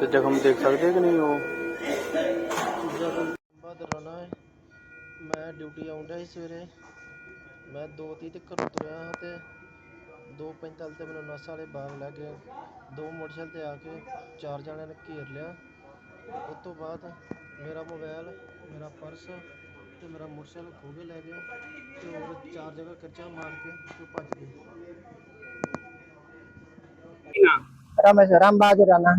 ਤੇ ਜ਼ਖਮ ਦੇਖ ਸਕਦੇ ਕਿ ਨਹੀਂ ਉਹ? ਜ਼ਖਮ ਬਦਰਨਾ ਹੈ। ਮੈਂ ਡਿਊਟੀ ਆਉਂਦਾ ਸੀ ਸਵੇਰੇ। ਮੈਂ 2:30 ਤੇ ਘਰ ਤੁਰਿਆ ਹਾਂ ਤੇ 2:45 ਤੇ ਮੈਨੂੰ ਨਸ ਵਾਲੇ ਬਾਗ ਲੱਗ ਗਏ। ਦੋ ਮੋਟਰਸਾਈਕਲ ਤੇ ਆ ਕੇ ਚਾਰ ਜਣਿਆਂ ਨੇ ਘੇਰ ਲਿਆ। ਉਸ ਤੋਂ ਬਾਅਦ ਮੇਰਾ ਮੋਬਾਈਲ ਮੇਰਾ ਪਰਸ ਤੇ ਮੇਰਾ ਮੋਟਰਸਾਈਕਲ ਖੋ ਕੇ ਲੈ ਗਏ ਤੇ ਹੋਰ ਚਾਰ ਜਗ੍ਹਾ ਕਰਚਾ ਮਾਰ ਕੇ ਤੇ ਭੱਜ ਗਏ। ਰਾਮ ਰਾਮ ਬਾਜਰਾਨਾ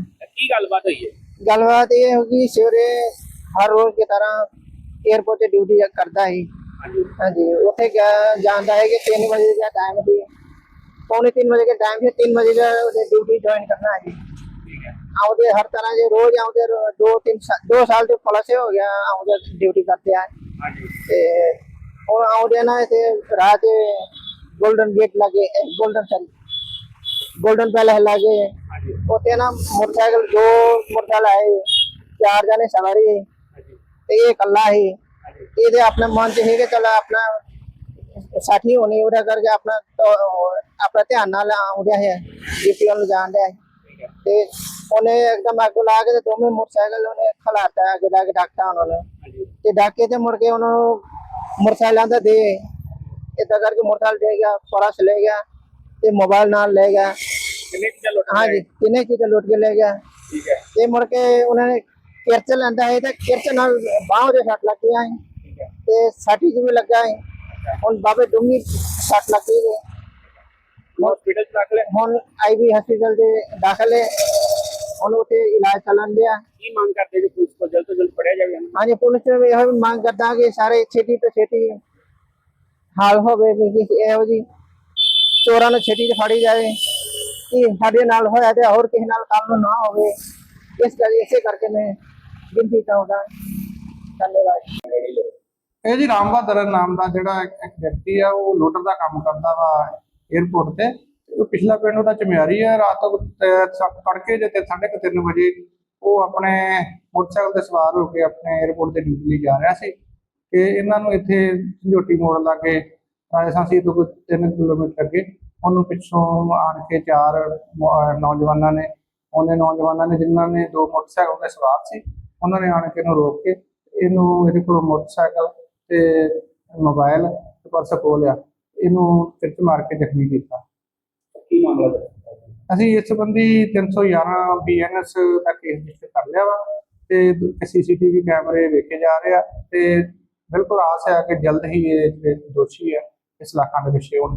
ਕੀ ਗੱਲਬਾਤ ਹੋਈ ਹੈ ਗੱਲਬਾਤ ਇਹ ਹੋਗੀ ਸਵੇਰੇ ਹਰ ਰੋਜ਼ ਦੀ ਤਰ੍ਹਾਂ 에어ਪੋਰਟ ਤੇ ਡਿਊਟੀ ਕਰਦਾ ਹੈ ਹਾਂਜੀ ਉੱਥੇ ਜਾਂਦਾ ਹੈ ਕਿ 3 ਵਜੇ ਦਾ पौने तीन बजे का टाइम से तीन बजे ड्यूटी ज्वाइन करना है। जी आउदे हर तरह से रोज आउदे दो तीन सा, दो साल से प्लस हो गया आउदे ड्यूटी करते हैं। और आउदे ना ऐसे रात गोल्डन गेट लगे गोल्डन गोल्डन पैलेस लगे। ਗੇਟ ਲੱਗੇ 골ਡਨ ਸਰੀ 골ਡਨ ਪੈਲਸ ਨਾ ਮੋਟਰਸਾਈਕਲ ਦੋ ਮੋਟਰਸਾਈਕਲ ਆਏ, ਚਾਰ ਜਣੇ ਸਵਾਰੀ। ਸੀ ਤੇ ਇਹ ਇਕੱਲਾ ਸੀ। ਤੇ ਇਹਦੇ ਆਪਣੇ ਮਨ ਚ ਸੀ ਕਿ ਚਲ ਆਪਣਾ ਸਾਥੀ ਹੋਣੀ, ਉਹਦਾ ਕਰਕੇ ਆਪਣਾ ਆਪਣਾ ਧਿਆਨ ਨਾਲ ਆਉਂਦਿਆ ਹੈ ਜੀਪੀ ਨੂੰ ਜਾਣ ਡਿਆ ਤੇ ਉਹਨੇ ਇੱਕਦਮ ਅੱਗੋਂ ਲਾ ਕੇ ਤੇ ਦੋਵੇਂ ਮੋਟਰਸਾਈਕਲ ਉਹਨੇ ਖਲਾਤਾ ਅੱਗੇ ਲਾ ਕੇ ਡਾਕਟਾ ਉਹਨਾਂ ਨੇ। ਹਾਂਜੀ ਤੇ ਡਾਕੇ ਤੇ ਮੁੜ ਕੇ ਉਹਨਾਂ ਨੂੰ ਮੋਟਰਸਾਈਕਲਾਂ ਦਾ ਦੇ। ਏਦਾਂ ਕਰਕੇ ਮੋਟਰਸਾਈਕਲ ਦੇ ਗਿਆ ਪਰਸ ਲੈ ਗਿਆ ਤੇ ਮੋਬਾਈਲ ਨਾਲ ਲੈ ਗਿਆ। ਕਿੰਨੇ ਚੀਜ਼ਾਂ ਲੁੱਟ ਲਏ? ਹਾਂਜੀ ਤਿੰਨੇ ਚੀਜ਼ਾਂ ਲੁੱਟ ਕੇ ਲੈ ਗਿਆ। ਠੀਕ ਹੈ। ਤੇ ਮੁੜ ਕੇ ਉਹਨਾਂ ਨੇ ਕਿਰਚ ਲੈਂਦਾ ਹੈ ਤੇ ਕਿਰਚ ਨਾਲ ਬਾਹਾਂ ਦੇ ਸੱਟ ਹੈ ਠੀਕ ਹੈ। ਤੇ ਸਾਟੀ ਚ ਵੀ ਲੱਗਾ ਹੈ ਹੁਣ ਬਾਬੇ ਡੂੰਗੀ ਸੱਟ ਲੱਗੀ ਹੈ ਹਸਪੀਟਲ ਚ ਰੱਖ ਲੈ ਹੁਣ ਆਈਵੀ ਹਸਪੀਟਲ ਦੇ ਦਾਖਲ ਹੈ। ਹੁਣ ਉੱਥੇ ਇਲਾਜ ਚੱਲਣ ਡਿਆ। ਕੀ ਮੰਗ ਕਰਦੇ ਜੋ ਪੁਲਿਸ ਕੋਲ? ਜਲਦ ਤੋਂ ਜਲਦ ਫੜਿਆ ਜਾਵੇ? ਹਾਂਜੀ ਪੁਲਿਸ ਨੇ ਇਹੋ ਮੰਗ ਕਰਦਾ ਕਿ ਸਾਰੇ ਛੇਤੀ ਤੋਂ ਛੇਤੀ ਹਾਲ ਹੋਵੇ ਵੀ ਕਿ ਇਹੋ ਜੀ ਚੋਰਾਂ ਨੂੰ ਛੇਤੀ ਫੜੀ ਜਾਵੇ। ਕਿ ਸਾਡੇ ਨਾਲ ਹੋਇਆ ਤੇ ਹੋਰ ਕਿਸੇ ਨਾਲ ਕੱਲ ਨਾ ਹੋਵੇ। ਇਸ ਕਰਕੇ ਇਸੇ ਕਰਕੇ ਮੈਂ ਗਿਣਤੀ ਚਾਹੁੰਦਾ ਧੰਨਵਾਦ। ਇਹ ਜੀ ਰਾਮ ਨਾਮ ਦਾ ਜਿਹੜਾ ਇੱਕ ਵਿਅਕਤੀ ਆ, ਉਹ ਲੋਡਰ ਦਾ ਕੰਮ ਕਰਦਾ ਵਾ 에어ਪੋਰਟ ਤੇ। ਉਹ ਪਿਛਲਾ ਪਿੰਡ ਉਹਦਾ ਚਮਿਆਰੀ ਆ, ਰਾਤ ਤੜਕੇ ਜੇ 3:30 ਵਜੇ ਉਹ ਆਪਣੇ ਮੋਟਰਸਾਈਕਲ ਤੇ ਸਵਾਰ ਹੋ ਕੇ ਆਪਣੇ 에어ਪੋਰਟ ਤੇ ਡਿਊਟੀ ਲਈ ਜਾ ਰਿਹਾ ਸੀ। ਕਿ ਇਹਨਾਂ ਨੂੰ ਇੱਥੇ ਝੋਟੀ ਮੋੜ ਲਾਗੇ ਰਾਜਸਾਂਸੀ ਤੋਂ ਕੋਈ 3 ਕਿਲੋਮੀਟਰ ਅੱਗੇ ਉਹਨੂੰ ਪਿੱਛੋਂ ਆਣ ਕੇ ਚਾਰ ਨੌਜਵਾਨਾਂ ਨੇ ਉਹਨੇ ਨੌਜਵਾਨਾਂ ਨੇ ਜਿਨ੍ਹਾਂ ਨੇ ਦੋ ਮੋਟਰਸਾਈਕਲ ਤੇ ਸਵਾਰ ਸੀ ਉਹਨਾਂ ਨੇ ਆਣ ਕੇ ਇਹਨੂੰ ਰੋਕ ਕੇ ਇਹਨੂੰ ਇਹਦੇ ਕੋਲੋਂ ਮੋਟਰਸਾਈਕਲ ਤੇ ਮੋਬਾਈਲ ਤੇ ਪਰਸ ਖੋਹ ਲਿਆ ਇਹਨੂੰ ਕਿਰਚ ਮਾਰ ਕੇ ਜ਼ਖਮੀ ਕੀਤਾ। ਕੀ ਮਾਮਲਾ ਹੈ? ਅਸੀਂ ਇਸ ਸੰਬੰਧੀ 311 ਬੀਐਨਐਸ ਦਾ ਕੇਸ ਰਜਿਸਟਰ ਕਰ ਲਿਆ ਵਾ ਤੇ ਸੀਸੀਟੀਵੀ ਕੈਮਰੇ ਵੇਖੇ ਜਾ ਰਹੇ ਆ ਤੇ ਬਿਲਕੁਲ ਆਸ ਹੈ ਕਿ ਜਲਦ ਹੀ ਇਹ ਦੋਸ਼ੀ ਆ ਇਸ ਇਲਾਕਾ ਦੇ ਵਿੱਚ ਹੋਣ